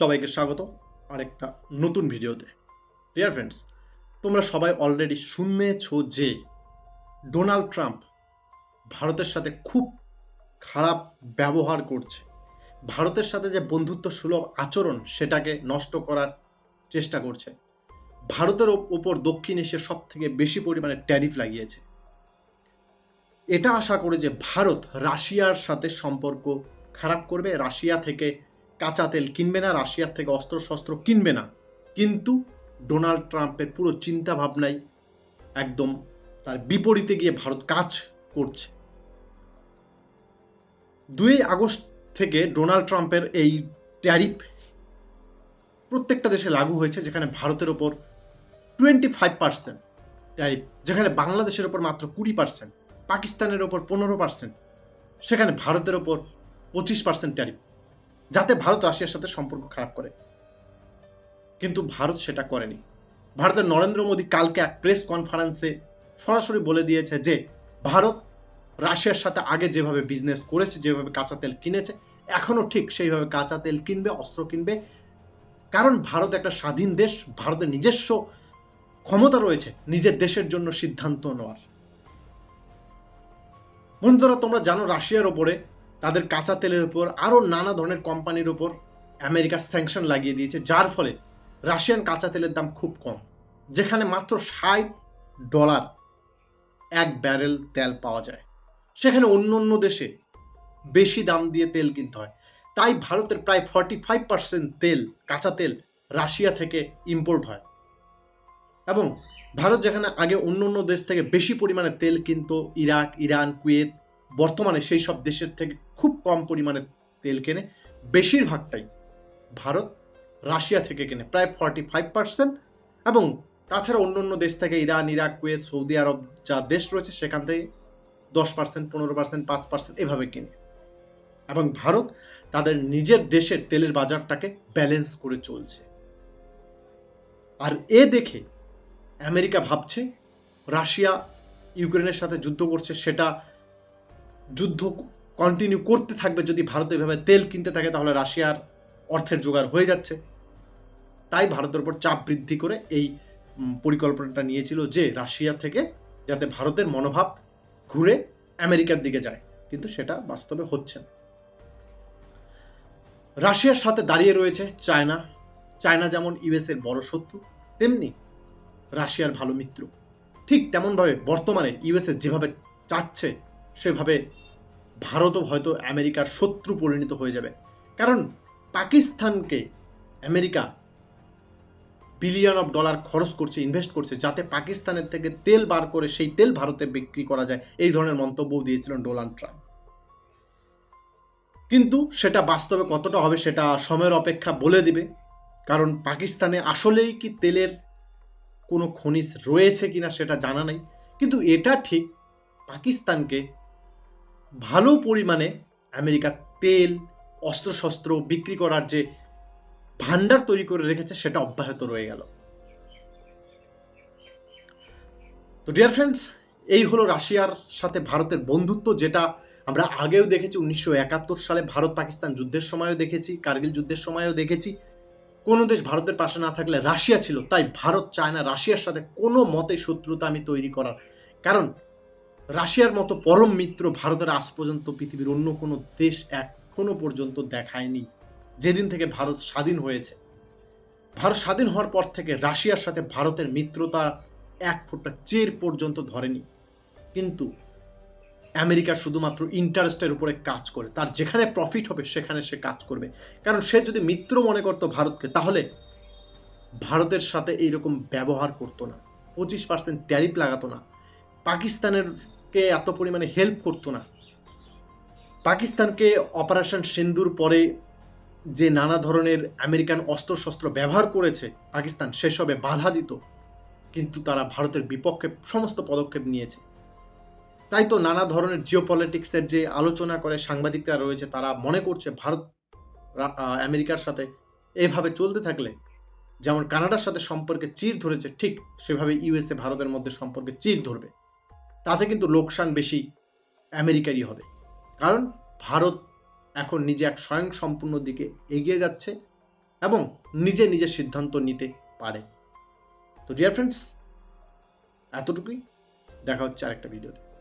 সবাইকে স্বাগত আরেকটা নতুন ভিডিওতে। ডিয়ার ফ্রেন্ডস তোমরা সবাই অলরেডি শুনেছ যে ডোনাল্ড ট্রাম্প ভারতের সাথে খুব খারাপ ব্যবহার করছে। ভারতের সাথে যে বন্ধুত্ব সুলভ আচরণ সেটাকে নষ্ট করার চেষ্টা করছে। ভারতের ওপর দক্ষিণ এশিয়া সব থেকে বেশি পরিমাণে ট্যারিফ লাগিয়েছে। এটা আশা করে যে ভারত রাশিয়ার সাথে সম্পর্ক খারাপ করবে। রাশিয়া থেকে কাঁচা তেল কিনবে না, রাশিয়ার থেকে অস্ত্র শস্ত্র কিনবে না। কিন্তু ডোনাল্ড ট্রাম্পের পুরো চিন্তা ভাবনাই একদম তার বিপরীতে গিয়ে ভারত কাজ করছে। দুই আগস্ট থেকে ডোনাল্ড ট্রাম্পের এই ট্যারিফ প্রত্যেকটা দেশে লাগু হয়েছে, যেখানে ভারতের ওপর টোয়েন্টি ফাইভ পার্সেন্ট ট্যারিফ, যেখানে বাংলাদেশের ওপর মাত্র কুড়ি পার্সেন্ট, পাকিস্তানের ওপর পনেরো পার্সেন্ট, সেখানে ভারতের ওপর পঁচিশ পার্সেন্ট ট্যারিফ। যাতে ভারত রাশিয়ার সাথে সম্পর্ক খারাপ করে। কিন্তু ভারত সেটা করেনি। ভারতের নরেন্দ্র মোদী কালকে এক প্রেস কনফারেন্সে সরাসরি বলে দিয়েছে যে, ভারত রাশিয়ার সাথে আগে যেভাবে বিজনেস করেছে, যেভাবে কাঁচা তেল কিনেছে এখনও ঠিক সেইভাবে কাঁচা তেল কিনবে, অস্ত্র কিনবে। কারণ ভারত একটা স্বাধীন দেশ, ভারতের নিজস্ব ক্ষমতা রয়েছে, নিজের দেশের জন্য সিদ্ধান্ত নেওয়ার। বন্ধুরা, তোমরা জানো রাশিয়ার ওপরে তাদের কাঁচা তেলের উপর আরও নানা ধরনের কোম্পানির উপর আমেরিকা স্যাংশন লাগিয়ে দিয়েছে, যার ফলে রাশিয়ান কাঁচা তেলের দাম খুব কম, যেখানে মাত্র ষাট ডলার এক ব্যারেল তেল পাওয়া যায়। সেখানে অন্য অন্য দেশে বেশি দাম দিয়ে তেল কিনতে হয়। তাই ভারতের প্রায় ফর্টি ফাইভ পার্সেন্ট তেল, কাঁচা তেল রাশিয়া থেকে ইম্পোর্ট হয়। এবং ভারত যেখানে আগে অন্য অন্য দেশ থেকে বেশি পরিমাণে তেল কিনতো, ইরাক, ইরান, কুয়েত বর্তমানে সেই সব দেশের থেকে খুব কম পরিমাণে তেল কেনে, বেশিরভাগটাই ভারত, রাশিয়া থেকে কেনে, প্রায় ফর্টি ফাইভ পার্সেন্ট এবং তাছাড়া অন্য অন্য দেশ থেকে Iran, Iraq, Kuwait, Saudi Arab যা দেশ রয়েছে সেখান থেকে দশ পার্সেন্ট পনেরো পার্সেন্ট পাঁচ পার্সেন্ট এভাবে কিনে। এবং ভারত তাদের নিজের দেশের তেলের বাজারটাকে ব্যালেন্স করে চলছে। আর এ দেখে আমেরিকা ভাবছে, রাশিয়া ইউক্রেনের সাথে যুদ্ধ করছে, সেটা যুদ্ধ কন্টিনিউ করতে থাকবে, যদি ভারত এভাবে তেল কিনতে থাকে, তাহলে রাশিয়ার অর্থের জোগাড় হয়ে যাচ্ছে। তাই ভারতের উপর চাপ বৃদ্ধি করে এই পরিকল্পনাটা নিয়েছিল যে রাশিয়া থেকে যাতে ভারতের মনোভাব ঘুরে আমেরিকার দিকে যায়। কিন্তু সেটা বাস্তবে হচ্ছে না। রাশিয়ার সাথে দাঁড়িয়ে রয়েছে চায়না। চায়না যেমন ইউএস এর বড় শত্রু, তেমনি রাশিয়ার ভালো মিত্র। ঠিক তেমনভাবে বর্তমানে ইউএসএ যেভাবে চাচ্ছে, সেভাবে ভারতও হয়তো আমেরিকার শত্রু পরিণত হয়ে যাবে। কারণ পাকিস্তানকে আমেরিকা বিলিয়ন অফ ডলার খরচ করছে ইনভেস্ট করছে, যাতে পাকিস্তানের থেকে তেল বার করে সেই তেল ভারতে বিক্রি করা যায়, এই ধরনের মন্তব্য দিয়েছিলেন ডোনাল্ড ট্রাম্প। কিন্তু সেটা বাস্তবে কতটা হবে সেটা সময়ের অপেক্ষা বলে দিবে। কারণ পাকিস্তানে আসলেই কি তেলের কোনো খনিজ রয়েছে কিনা সেটা জানা নেই। কিন্তু এটা ঠিক, পাকিস্তানকে ভালো পরিমাণে আমেরিকা তেল, অস্ত্রশস্ত্র বিক্রি করার যে ভান্ডার তৈরি করে রেখেছে, সেটা অব্যাহত রয়ে গেল। তো ডিয়ার ফ্রেন্ডস এই হলো রাশিয়ার সাথে ভারতের বন্ধুত্ব, যেটা আমরা আগেও দেখেছি, উনিশশো একাত্তর সালে ভারত পাকিস্তান যুদ্ধের সময়ও দেখেছি, কার্গিল যুদ্ধের সময়ও দেখেছি। কোনো দেশ ভারতের পাশে না থাকলে রাশিয়া ছিল, তাই ভারত চায় না রাশিয়ার সাথে কোনো মতে শত্রুতা আমি তৈরি করার। কারণ রাশিয়ার মতো পরম মিত্র ভারতের আজ পর্যন্ত পৃথিবীর অন্য কোনো দেশ এখনও পর্যন্ত দেখায়নি, যেদিন থেকে ভারত স্বাধীন হয়েছে। ভারত স্বাধীন হওয়ার পর থেকে রাশিয়ার সাথে ভারতের মিত্রতা এক ফোঁটা চের পর্যন্ত ধরেনি। কিন্তু আমেরিকা শুধুমাত্র ইন্টারেস্টের উপরে কাজ করে, তার যেখানে প্রফিট হবে সেখানে সে কাজ করবে। কারণ সে যদি মিত্র মনে করতো ভারতকে, তাহলে ভারতের সাথে এইরকম ব্যবহার করতো না। পঁচিশ পার্সেন্ট ট্যারিফ লাগাতো না। পাকিস্তানের কে এত পরিমাণে হেল্প করতো না। পাকিস্তানকে অপারেশন সিন্দুর পরে যে নানা ধরনের আমেরিকান অস্ত্রশস্ত্র ব্যবহার করেছে পাকিস্তান, সেসবে বাধা দিত। কিন্তু তারা ভারতের বিপক্ষে সমস্ত পদক্ষেপ নিয়েছে। তাই তো নানা ধরনের জিও পলিটিক্সের যে আলোচনা করে সাংবাদিকরা রয়েছে, তারা মনে করছে ভারত আমেরিকার সাথে এভাবে চলতে থাকলে, যেমন কানাডার সাথে সম্পর্কে চির ধরেছে, ঠিক সেভাবে ইউএসএ ভারতের মধ্যে সম্পর্কে চির ধরবে। তাতে কিন্তু লোকসান বেশি আমেরিকারই হবে। কারণ ভারত এখন নিজে এক স্বয়ংসম্পূর্ণ দিকে এগিয়ে যাচ্ছে এবং নিজে নিজে সিদ্ধান্ত নিতে পারে। তো ডিয়ার ফ্রেন্ডস এতটুকুই। দেখা হচ্ছে আরেকটা ভিডিওতে